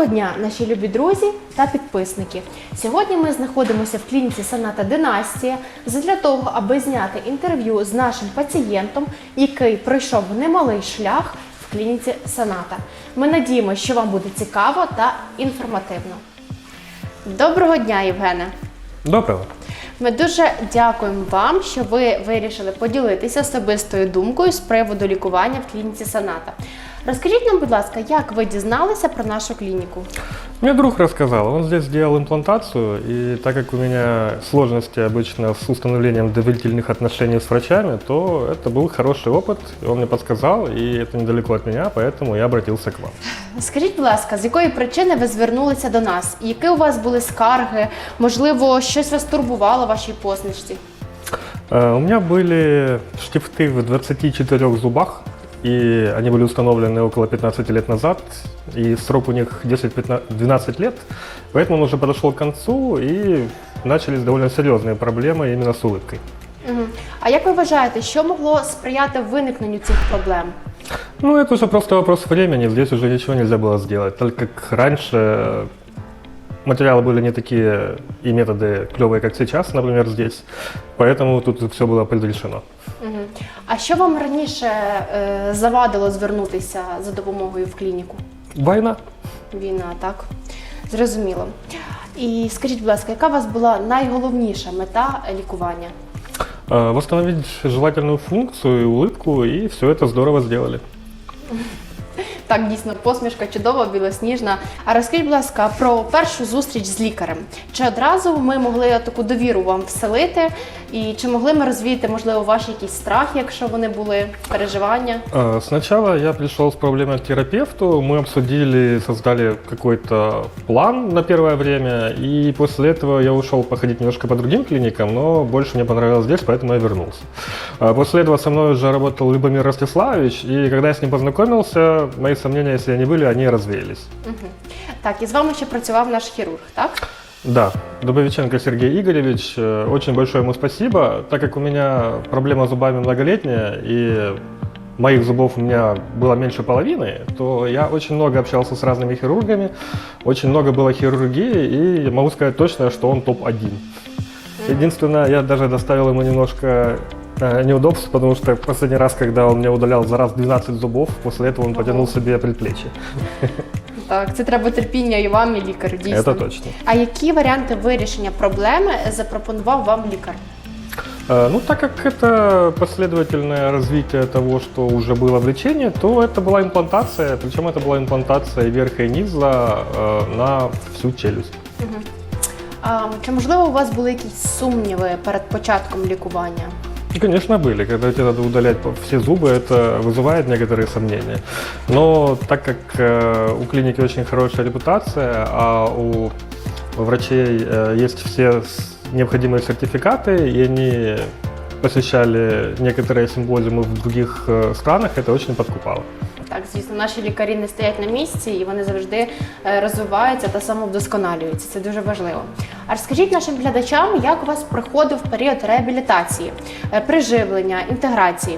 Доброго дня, наші любі друзі та підписники. Сьогодні ми знаходимося в клініці Саната Династія для того, аби зняти інтерв'ю з нашим пацієнтом, який пройшов немалий шлях в клініці Саната. Ми надіємося, що вам буде цікаво та інформативно. Доброго дня, Євгене! Доброго. Ми дуже дякуємо вам, що ви вирішили поділитися особистою думкою з приводу лікування в клініці Саната. Розкажіть нам, будь ласка, як ви дізналися про нашу клініку? Мне друг рассказал, он здесь сделал имплантацию, и так как у меня сложности обычно с установлением доверительных отношений с врачами, то это был хороший опыт, и он мне подсказал, и это недалеко от меня, поэтому я обратился к вам. Скажіть, будь ласка, з якої причини ви звернулися до нас? І Які у вас були скарги? Можливо, щось вас турбувало в вашій посмішці? Э, У меня были штифты в 24 зубах, и они были установлены около 15 лет назад, и срок у них 10-12 лет, поэтому он уже подошел к концу, и начались довольно серьезные проблемы именно с улыбкой. Угу. А як ви вважаєте, що могло сприяти виникненню цих проблем? Ну, это уже просто вопрос времени. Здесь уже ничего нельзя было сделать. Так как раньше э, материалы были не такие и методы клевые, как сейчас, например, здесь. Поэтому тут все было предрешено. Угу. А що вам раніше е, завадило звернутися за допомогою в клініку? Война. Війна, так? Зрозуміло. І скажіть, будь ласка, яка у вас була найголовніша мета лікування? Э, Восстановить желательную функцию и улыбку, и все это здорово сделали. Так, дійсно, посмішка чудова, білосніжна. А розкажіть, будь ласка, про першу зустріч з лікарем. Чи одразу ми могли таку довіру вам вселити? І чи могли ми розвіяти, можливо, ваші якісь страхи, якщо вони були, переживання? Э, Сначала я пришел с проблемой к терапевту, мы обсудили, создали какой-то план на первое время, и после этого я ушел походить немножко по другим клиникам, но больше мне понравилось здесь, поэтому я вернулся. А После этого со мной уже работал Любомир Ростиславович, и когда я с ним познакомился, мои сомнения, если они были, они развеялись. Угу. Так, і з вами ще працював наш хірург, так? Да, Дубовиченко Сергей Игоревич, э, очень большое ему спасибо, так как у меня проблема с зубами многолетняя, и моих зубов у меня было меньше половины, то я очень много общался с разными хирургами, очень много было хирургии, и могу сказать точно, что он топ-1. Единственное, я даже доставил ему немножко неудобств, потому что последний раз, когда он мне удалял за раз 12 зубов, после этого он потянул себе предплечье. Так, це треба терпіння і вам, і лікарю, дійсно. Это точно. А які варіанти вирішення проблеми запропонував вам лікар? Э, Ну, так как это последовательное развитие того, что уже было в лечении, то это была имплантация, причем это была имплантация и верха и низа э, на всю челюсть. А, чи можливо у вас були якісь сумніви перед початком лікування? И, конечно, были. Когда тебе надо удалять по- все зубы, это вызывает некоторые сомнения. Но так как э, у клиники очень хорошая репутация, а у врачей э, есть все с- необходимые сертификаты, и они посещали некоторые симпозиумы в других э, странах, это очень подкупало. Так, звісно, наші лікарі не стоять на місці і вони завжди е, розвиваються та самовдосконалюються. Це дуже важливо. А розкажіть нашим глядачам, як у вас проходив період реабілітації, е, приживлення, інтеграції?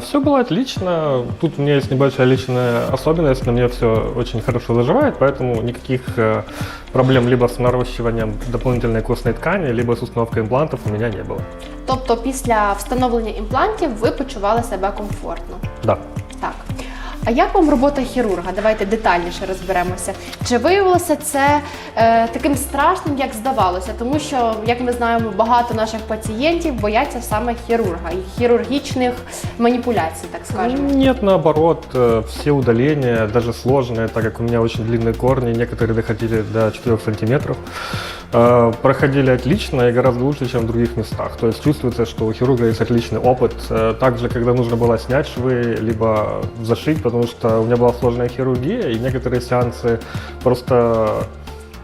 Все было отлично. Тут у меня есть небольшая личная особенность, на мне все очень хорошо заживает, поэтому никаких э, проблем либо с наращиванием дополнительной костной ткани, либо с установкой имплантов у меня не было. Тобто після встановлення імплантів ви почували себе комфортно. Да. Так. А як вам робота хірурга? Давайте детальніше розберемося. Чи виявилося це е, таким страшним, як здавалося? Тому що, як ми знаємо, багато наших пацієнтів бояться саме хірурга і хірургічних маніпуляцій, так скажемо. Нет, наоборот, э, все удаления, даже сложные, так как у меня очень длинные корни, некоторые доходили до 4 сантиметров, э, Проходили отлично и гораздо лучше, чем в других местах. То есть чувствуется, что у хирурга есть отличный опыт. Э, Также, когда нужно было снять швы, либо зашить, потому что у меня была сложная хирургия, и некоторые сеансы просто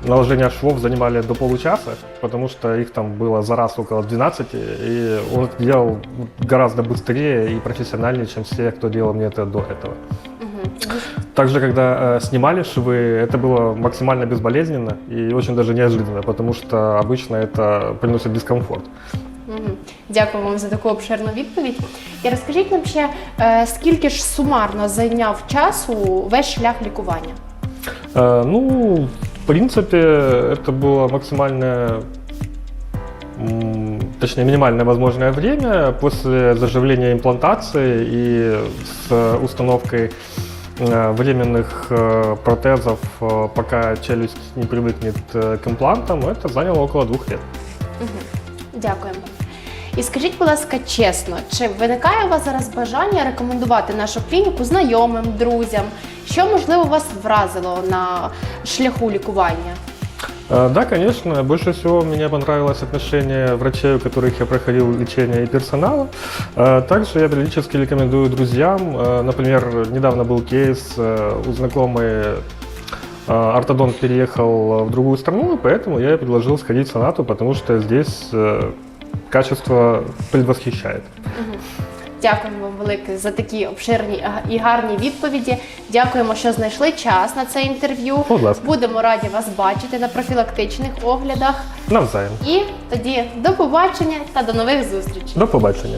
наложение швов занимали до получаса, потому что их там было за раз около 12, и он делал гораздо быстрее и профессиональнее, чем все, кто делал мне это до этого. Также, когда э, снимали швы, это было максимально безболезненно и очень даже неожиданно, потому что обычно это приносит дискомфорт. Мгм. Дякую вам за таку обширну відповідь. І розкажіть нам ще, е, скільки ж сумарно зайняв часу весь шлях лікування? Э, Ну, в принципе, это было максимальное, м, точнее, минимальное возможное время после заживления имплантации и с установкой э, временных э, протезов, э, пока челюсть не привыкнет э, к имплантам, это заняло около двух лет. Дякуємо. І скажіть, будь ласка, чесно, чи виникає у вас зараз бажання рекомендувати нашу клініку знайомим, друзям? Що можливо вас вразило на шляху лікування? Э, Да, конечно. Больше всего мне понравилось отношение врачей, у которых я проходил лечение и персонала. Э, Также я периодически рекомендую друзьям. Э, Например, недавно был кейс у знакомой ортодонт переехал в другую страну, и поэтому я предложил сходить в сонату, потому что здесь качество предвосхищает. Дякуємо велике за такі обширні і гарні відповіді. Дякуємо, що знайшли час на це інтерв'ю. Будь ласка. Будемо раді вас бачити на профілактичних оглядах. Навзаєм. І тоді до побачення та до нових зустрічей. До побачення.